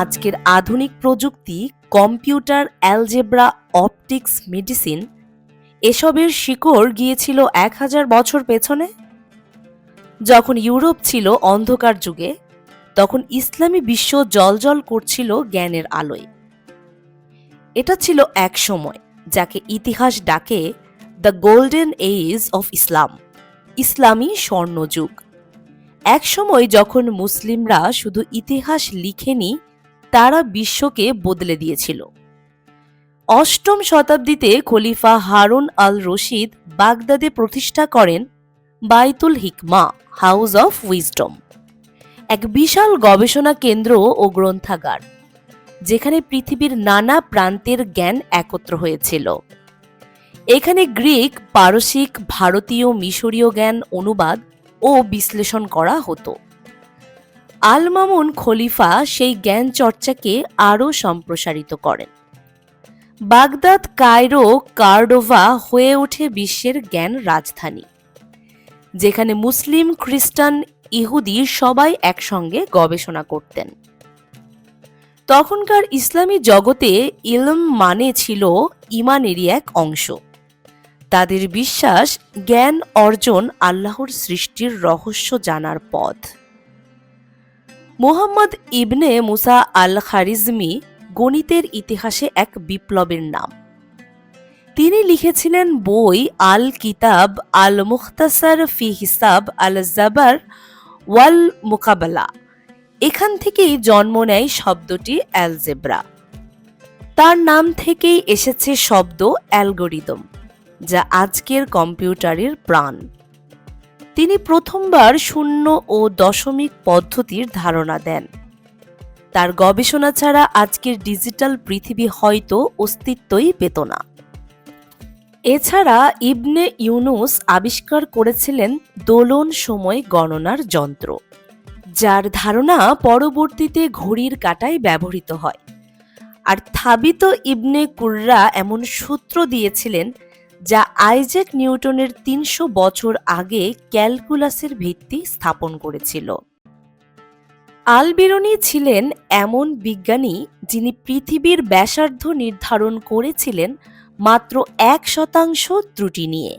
আজকের আধুনিক প্রযুক্তি, কম্পিউটার, অ্যালজেব্রা, অপটিক্স, মেডিসিন, এসবের শিকড় গিয়েছিল এক হাজার বছর পেছনে? যখন ইউরোপ ছিল অন্ধকার যুগে, তখন ইসলামী বিশ্ব জলজল করছিল জ্ঞানের আলোয়। এটা ছিল এক সময় যাকে ইতিহাস ডাকে the golden age of Islam ইসলামী স্বর্ণযুগ। এক সময় যখন মুসলিমরা শুধু ইতিহাস লিখেনি তারা বিশ্বকে বদলে দিয়েছিল। অষ্টম শতাব্দীতে খলিফা হারুন আল রশিদ বাগদাদে প্রতিষ্ঠা করেন বাইতুল হিকমা, হাউস অফ উইজডম, এক বিশাল গবেষণা কেন্দ্র ও গ্রন্থাগার, যেখানে পৃথিবীর নানা প্রান্তের জ্ঞান একত্র হয়েছিল। এখানে গ্রিক, পারসিক, ভারতীয় মিশরীয় জ্ঞান অনুবাদ ও বিশ্লেষণ করা হতো। আল মামুন খলিফা সেই জ্ঞান চর্চাকে আরও সম্প্রসারিত করেন। বাগদাদ, কায়রো, কার্ডোভা হয়ে ওঠে বিশ্বের জ্ঞান রাজধানী, যেখানে মুসলিম, খ্রিস্টান, ইহুদি সবাই একসঙ্গে গবেষণা করতেন। তখনকার ইসলামী জগতে ইলম মানে ছিল ইমানেরই এক অংশ। তাদের বিশ্বাস, জ্ঞান অর্জন আল্লাহর সৃষ্টির রহস্য জানার পথ। মুহাম্মদ ইবনে মুসা আল খারিজমি গণিতের ইতিহাসে এক বিপ্লবের নাম। তিনি লিখেছিলেন বই আল কিতাব আল মুখতাসার ফি হিসাব আল জাবার ওয়াল মোকাবেলা এখান থেকেই জন্ম নেয় শব্দটি অ্যালজেব্রা। তার নাম থেকেই এসেছে শব্দ অ্যালগোরিদম, যা আজকের কম্পিউটারের প্রাণ। তিনি প্রথমবার শূন্য ও দশমিক পদ্ধতির ধারণা দেন। তার গবেষণা ছাড়া আজকের ডিজিটাল পৃথিবী হয়তো অস্তিত্বই পেত না। এছাড়া ইবনে ইউনুস আবিষ্কার করেছিলেন দোলন সময় গণনার যন্ত্র, যার ধারণা পরবর্তীতে ঘড়ির কাটায় ব্যবহৃত হয়। আর থাবিত ইবনে কুর্রা এমন সূত্র দিয়েছিলেন যা আইজ্যাক নিউটনের তিনশো বছর আগে ক্যালকুলাসের ভিত্তি স্থাপন করেছিল। আলবিরনি ছিলেন এমন বিজ্ঞানী যিনি পৃথিবীর ব্যাসার্ধ নির্ধারণ করেছিলেন মাত্র এক শতাংশ ত্রুটি নিয়ে।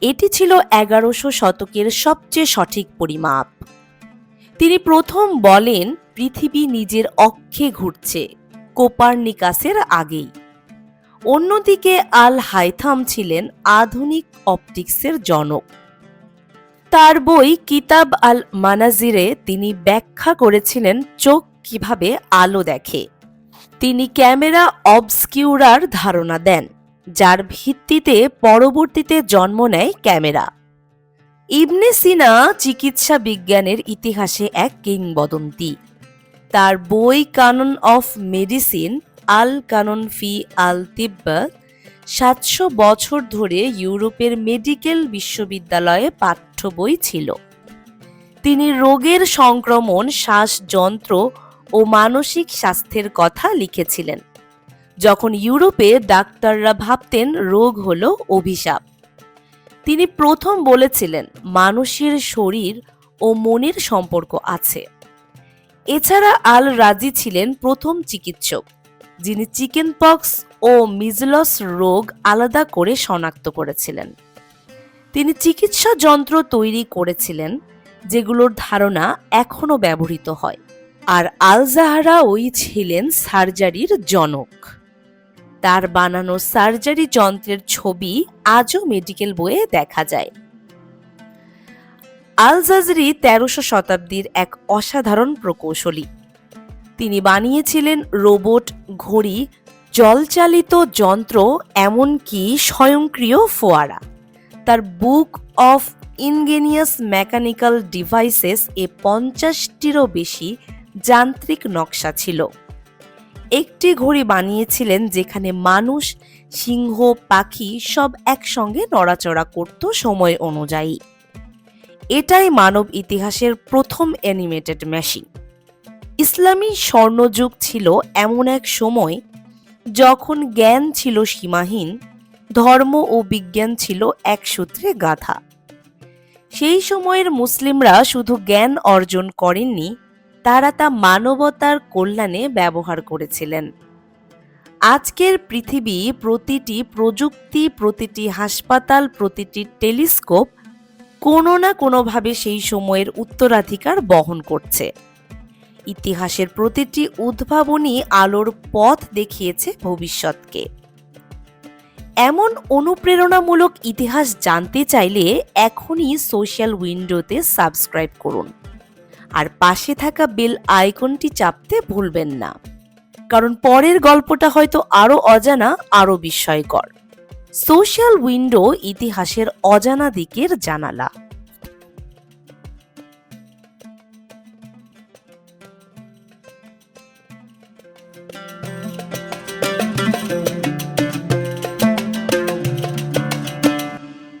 এটি ছিল এগারোশো শতকের সবচেয়ে সঠিক পরিমাপ। তিনি প্রথম বলেন, পৃথিবী নিজের অক্ষে ঘুরছে, কোপার্নিকাসের আগেই। অন্যদিকে আল হাইথাম ছিলেন আধুনিক অপটিক্সের জনক। তার বই কিতাব আল মানাজিরে তিনি ব্যাখ্যা করেছিলেন চোখ কীভাবে আলো দেখে। তিনি ক্যামেরা অবস্কিউরার ধারণা দেন, যার ভিত্তিতে পরবর্তীতে জন্ম নেয় ক্যামেরা। ইবনে সিনা চিকিৎসা বিজ্ঞানের ইতিহাসে এক কিংবদন্তি। তার বই কানন অফ মেডিসিন আল কানন ফি আল তিব্বত সাতশো বছর ধরে ইউরোপের মেডিকেল বিশ্ববিদ্যালয়ে পাঠ্য বই ছিল। তিনি রোগের সংক্রমণ, শ্বাসযন্ত্র ও মানসিক স্বাস্থ্যের কথা লিখেছিলেন। যখন ইউরোপে ডাক্তাররা ভাবতেন রোগ হল অভিশাপ। তিনি প্রথম বলেছিলেন, মানুষের শরীর ও মনের সম্পর্ক আছে। এছাড়া আল রাজি ছিলেন প্রথম চিকিৎসক। যিনি চিকেন পক্স ও মিজলস রোগ আলাদা করে শনাক্ত করেছিলেন। তিনি চিকিৎসা যন্ত্র তৈরি করেছিলেন, যেগুলোর ধারণা এখনও ব্যবহৃত হয়। আর আলজাহারা ওই ছিলেন সার্জারির জনক। তার বানানো সার্জারি যন্ত্রের ছবি আজও মেডিকেল বইয়ে দেখা যায়। আলজাজরি তেরোশো শতাব্দীর এক অসাধারণ প্রকৌশলী। তিনি বানিয়েছিলেন রোবট ঘড়ি, জলচালিত যন্ত্র, এমনকি স্বয়ংক্রিয় ফোয়ারা। তার book of ingenious mechanical devices এ পঞ্চাশটিরও বেশি যান্ত্রিক নকশা ছিল। একটি ঘড়ি বানিয়েছিলেন যেখানে মানুষ, সিংহ, পাখি সব একসঙ্গে নড়াচড়া করত সময় অনুযায়ী। এটাই মানব ইতিহাসের প্রথম অ্যানিমেটেড মেশিন ইসলামী স্বর্ণযুগ ছিল এমন এক সময় যখন জ্ঞান ছিল সীমাহীন, ধর্ম ও বিজ্ঞান ছিল এক সূত্রে গাথা। সেই সময়ের মুসলিমরা শুধু জ্ঞান অর্জন করেননি, তারা তা মানবতার কল্যাণে ব্যবহার করেছিলেন। আজকের পৃথিবী প্রতিটি প্রযুক্তি, প্রতিটি হাসপাতাল, প্রতিটি টেলিস্কোপ কোনো না কোনোভাবে সেই সময়ের উত্তরাধিকার বহন করছে। ইতিহাসের প্রতিটি উদ্ভাবনী আলোর পথ দেখিয়েছে ভবিষ্যৎকে। এমন অনুপ্রেরণামূলক ইতিহাস জানতে চাইলে এখনই সোশ্যাল উইন্ডোতে সাবস্ক্রাইব করুন। আর পাশে থাকা বেল আইকনটি চাপতে ভুলবেন না। কারণ পরের গল্পটা হয়তো আরও অজানা, আরও বিস্ময়কর। সোশ্যাল উইন্ডো ইতিহাসের অজানা দিকের জানালা।